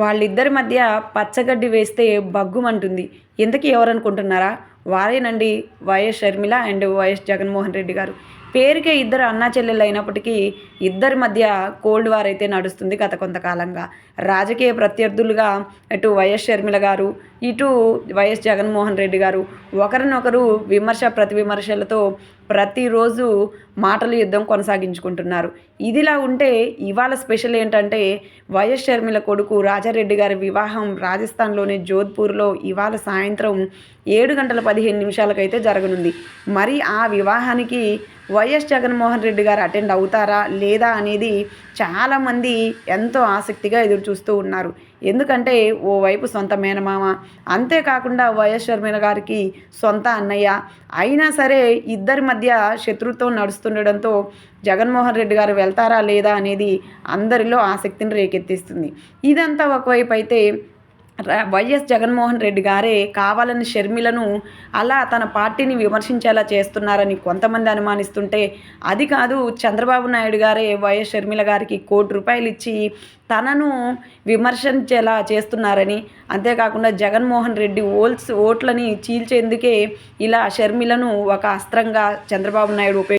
వాళ్ళిద్దరి మధ్య పచ్చగడ్డి వేస్తే బగ్గుమంటుంది ఇంతకీ ఎవరనుకుంటున్నారా? వారేనండి YS Sharmila and YS Jaganmohan Reddy garu. పేరుకే ఇద్దరు అన్నా చెల్లెలు అయినప్పటికీ ఇద్దరి మధ్య కోల్డ్ వార్ అయితే నడుస్తుంది గత కొంతకాలంగా. రాజకీయ ప్రత్యర్థులుగా అటు వైఎస్ షర్మిల గారు ఇటు వైఎస్ జగన్మోహన్ రెడ్డి గారు ఒకరినొకరు విమర్శ ప్రతి విమర్శలతో ప్రతిరోజు మాటల యుద్ధం కొనసాగించుకుంటున్నారు. ఇదిలా ఉంటే ఇవాళ స్పెషల్ ఏంటంటే వైఎస్ షర్మిల కొడుకు రాజారెడ్డి గారి వివాహం రాజస్థాన్లోని జోధ్పూర్లో ఇవాళ సాయంత్రం ఏడు గంటల పదిహేను నిమిషాలకైతే జరగనుంది. మరి ఆ వివాహానికి వైఎస్ జగన్మోహన్ రెడ్డి గారు అటెండ్ అవుతారా లేదా అనేది చాలామంది ఎంతో ఆసక్తిగా ఎదురు చూస్తూ ఉన్నారు. ఎందుకంటే ఓవైపు సొంత మేనమామ అంతేకాకుండా వైఎస్ షర్మిల గారికి సొంత అన్నయ్య. అయినా సరే ఇద్దరి మధ్య శత్రుత్వం నడుస్తుండడంతో జగన్మోహన్ రెడ్డి గారు వెళ్తారా లేదా అనేది అందరిలో ఆసక్తిని రేకెత్తిస్తుంది. ఇదంతా ఒకవైపు అయితే వైఎస్ జగన్మోహన్ రెడ్డి గారే కావాలని షర్మిలను అలా తన పార్టీని విమర్శించేలా చేస్తున్నారని కొంతమంది అనుమానిస్తుంటే అది కాదు చంద్రబాబు నాయుడు గారే వైఎస్ షర్మిల గారికి కోటి రూపాయలు ఇచ్చి తనను విమర్శించేలా చేస్తున్నారని. అంతేకాకుండా జగన్మోహన్ రెడ్డి ఓల్స్ ఓట్లని చీల్చేందుకే ఇలా షర్మిలను ఒక అస్త్రంగా చంద్రబాబు నాయుడు ఉపయోగ